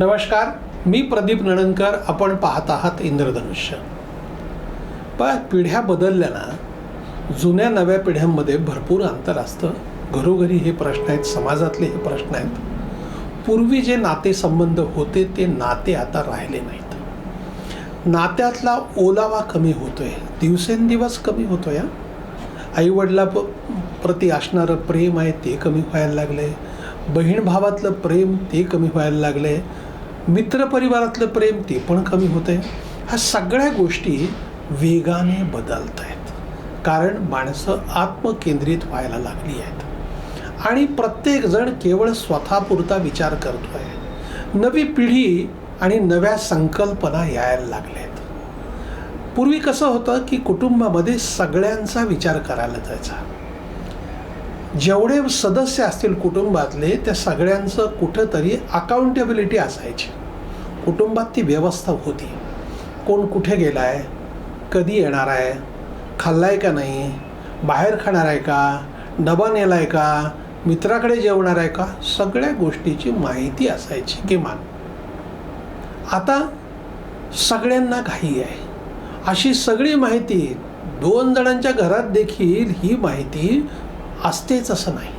नमस्कार मी प्रदीप नणनकर आपण पाहत आहात इंद्रधनुष्य. पण पिढ्या बदलल्या ना जुन्या नव्या पिढ्यांमध्ये भरपूर अंतर असतं. घरोघरी हे प्रश्न आहेत समाजातले हे प्रश्न आहेत. पूर्वी जे नातेसंबंध होते ते नाते आता राहिले नाहीत. नात्यातला ओलावा कमी होतोय. दिवसेंदिवस कमी होतोय हा. आईवडिला प प्रती असणारं प्रेम आहे ते कमी व्हायला लागले बहीण भावातलं प्रेम ते कमी व्हायला लागले मित्रपरिवारातलं प्रेम ते पण कमी होतं आहे ह्या सगळ्या गोष्टी वेगाने बदलत आहेत. कारण माणसं आत्मकेंद्रित व्हायला लागली आहेत. आणि प्रत्येकजण केवळ स्वतःपुरता विचार करतो आहे नवी पिढी आणि नव्या संकल्पना यायला लागल्या आहेत पूर्वी कसं होतं की कुटुंबामध्ये सगळ्यांचा विचार करायला जायचा. जेवढे सदस्य असतील कुटुंबातले त्या सगळ्यांचं कुठंतरी अकाउंटेबिलिटी असायची. कुटुंबात ती व्यवस्था होती. कोण कुठे गेला आहे कधी येणार आहे? खाल्लाय का नाही? बाहेर खाणार आहे का? डबा नेला आहे का? मित्राकडे जेवणार आहे का? सगळ्या गोष्टीची माहिती असायची किमान. आता सगळ्यांना घाई आहे. अशी सगळी माहिती दोन जणांच्या घरात देखील ही माहिती असतेच असं नाही.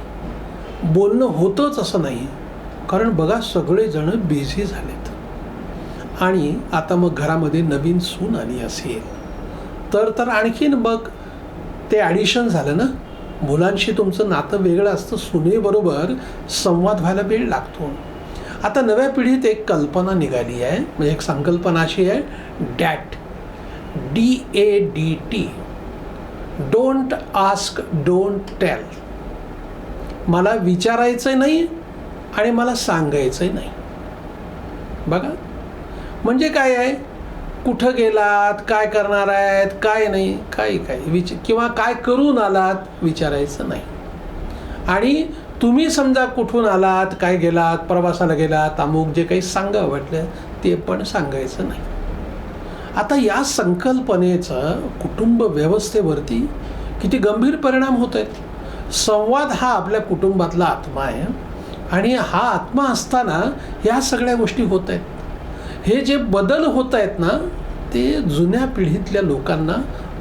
बोलणं होतंच असं नाही कारण बघा सगळेजण बिझी झालेत. आणि आता मग घरामध्ये नवीन सून आली असेल तर तर आणखीन मग ते ॲडिशन झालं ना? मुलांशी तुमचं नातं वेगळं असतं सुनेबरोबर संवाद व्हायला वेळ लागतो. आता नव्या पिढीत एक कल्पना निघाली आहे म्हणजे एक संकल्पना अशी आहे that D A D T don't ask don't tell मला विचारायचं नाही आणि मला सांगायचं नाही. बघा. म्हणजे काय आहे? कुठं गेलात? काय करणार आहेत? काय नाही? काय काय? विच किंवा काय करून आलात? विचारायचं नाही. आणि तुम्ही समजा कुठून आलात? काय गेलात? प्रवासाला गेलात? अमुक जे काही सांगावं वाटलं ते पण सांगायचं नाही. आता या संकल्पनेचं कुटुंब व्यवस्थेवरती किती गंभीर परिणाम होत आहेत संवाद हा आपल्या कुटुंबातला आत्मा आहे आणि हा आत्मा असताना ह्या सगळ्या गोष्टी होत आहेत हे जे बदल होत आहेत ना ते जुन्या पिढीतल्या लोकांना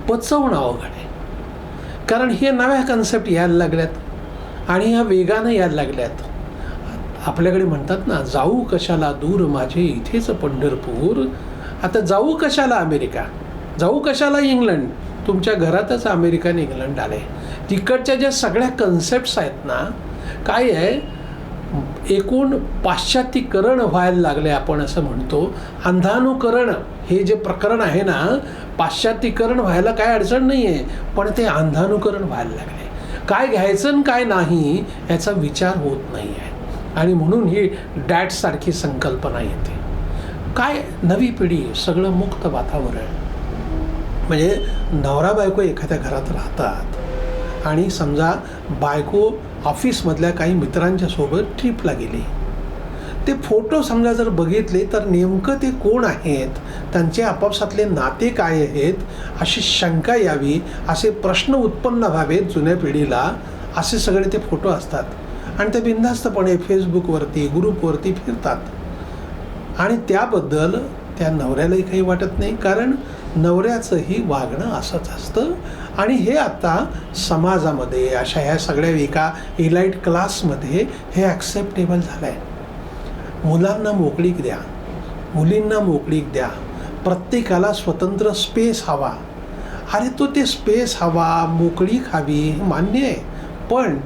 पचवणं अवघड आहे. कारण हे नव्या कन्सेप्ट यायला लागल्यात आणि ह्या वेगानं यायला लागल्यात. आपल्याकडे म्हणतात ना जाऊ कशाला दूर माझे इथेच पंढरपूर. आता जाऊ कशाला अमेरिका? जाऊ कशाला इंग्लंड? तुमच्या घरातच अमेरिका आणि इंग्लंड आले. तिकडच्या ज्या सगळ्या कन्सेप्ट्स आहेत ना काय आहे? एकूण पाश्चात्तीकरण व्हायला लागले आपण असं म्हणतो. अंधानुकरण हे जे प्रकरण आहे ना पाश्चात्तीकरण व्हायला काय अडचण नाही आहे पण ते अंधानुकरण व्हायला लागले. काय घ्यायचं आणि काय नाही याचा विचार होत नाही आहे आणि म्हणून ही डॅटसारखी संकल्पना येते. काय नवी पिढी सगळं मुक्त वातावरण? म्हणजे नवरा बायको एखाद्या घरात राहतात आणि समजा बायको ऑफिसमधल्या काही मित्रांच्या सोबत ट्रिपला गेली. ते फोटो समजा जर बघितले तर नेमकं ते कोण आहेत? त्यांचे आपापसातले नाते काय आहेत? अशी शंका यावी असे प्रश्न उत्पन्न व्हावेत जुन्या पिढीला असे सगळे ते फोटो असतात. आणि ते बिनधास्तपणे फेसबुकवरती ग्रुपवरती फिरतात. आणि त्याबद्दल त्या नवऱ्यालाही काही वाटत नाही कारण नवऱ्याचंही वागणं असंच असतं. आणि हे आता समाजामध्ये अशा ह्या सगळ्या एका इलाईट क्लासमध्ये हे ॲक्सेप्टेबल झालं आहे मुलांना मोकळीक द्या. मुलींना मोकळीक द्या. प्रत्येकाला स्वतंत्र स्पेस हवा. अरे तो ते स्पेस हवा मोकळीक हवी मान्य आहे. पण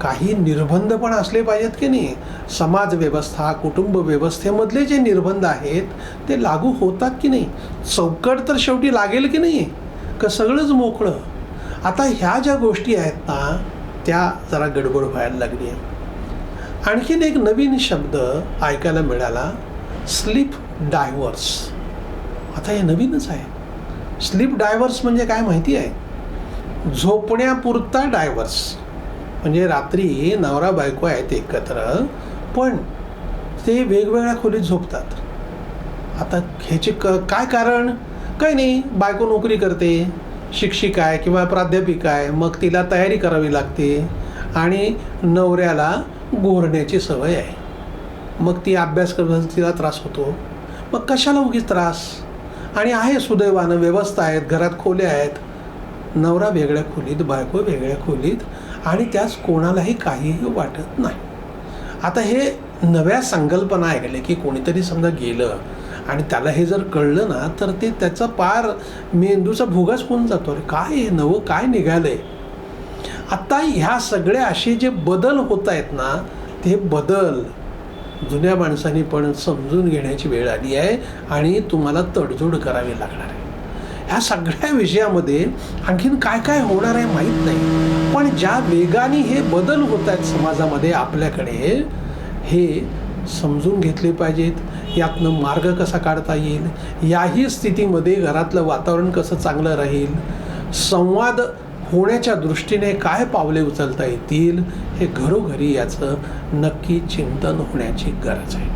काही निर्बंध पण असले पाहिजेत की नाही? समाज व्यवस्था कुटुंब व्यवस्थेमधले जे निर्बंध आहेत ते लागू होतात की नाही? चौकट तर शेवटी लागेल की नाही? का सगळंच मोकळं? आता ह्या ज्या गोष्टी आहेत ना त्या जरा गडबड व्हायला लागली आहे. आणखीन एक नवीन शब्द ऐकायला मिळाला स्लीप डायव्हर्स. आता हे नवीनच आहे. स्लीप डायव्हर्स म्हणजे काय माहिती आहे? झोपण्यापुरता डायव्हर्स. म्हणजे रात्री नवरा बायको आहेत एकत्र पण ते वेगवेगळ्या खोलीत झोपतात. आता ह्याचे क काय कारण? काही नाही बायको नोकरी करते शिक्षिका आहे किंवा प्राध्यापिका आहे मग तिला तयारी करावी लागते आणि नवऱ्याला गोरण्याची सवय आहे. मग ती अभ्यास करत तिला त्रास होतो. मग कशाला उगीच त्रास? आणि आहे सुदैवानं व्यवस्था आहेत घरात खोल्या आहेत. नवरा वेगळ्या खोलीत बायको वेगळ्या खोलीत आणि त्यास कोणालाही काहीही वाटत नाही. आता हे नव्या संकल्पना ऐकल्या की कोणीतरी समजा गेलं आणि त्याला हे जर कळलं ना तर ते त्याचा पार मेंदूचा भुगाच होऊन जातो. अरे काय हे नवं? काय निघालंय? आत्ता ह्या सगळे असे जे बदल होत आहेत ना ते बदल जुन्या माणसांनी पण समजून घेण्याची वेळ आली आहे आणि तुम्हाला तडजोड करावी लागणार आहे. ह्या सगळ्या विषयामध्ये आणखीन काय काय होणार आहे माहीत नाही. पण ज्या वेगाने हे बदल होत आहेत समाजामध्ये आपल्याकडे हे समजून घेतले पाहिजेत. यातनं मार्ग कसा काढता येईल? याही स्थितीमध्ये घरातलं वातावरण कसं चांगलं राहील? संवाद होण्याच्या दृष्टीने काय पावले उचलता येतील? हे घरोघरी याचं नक्की चिंतन होण्याची गरज आहे.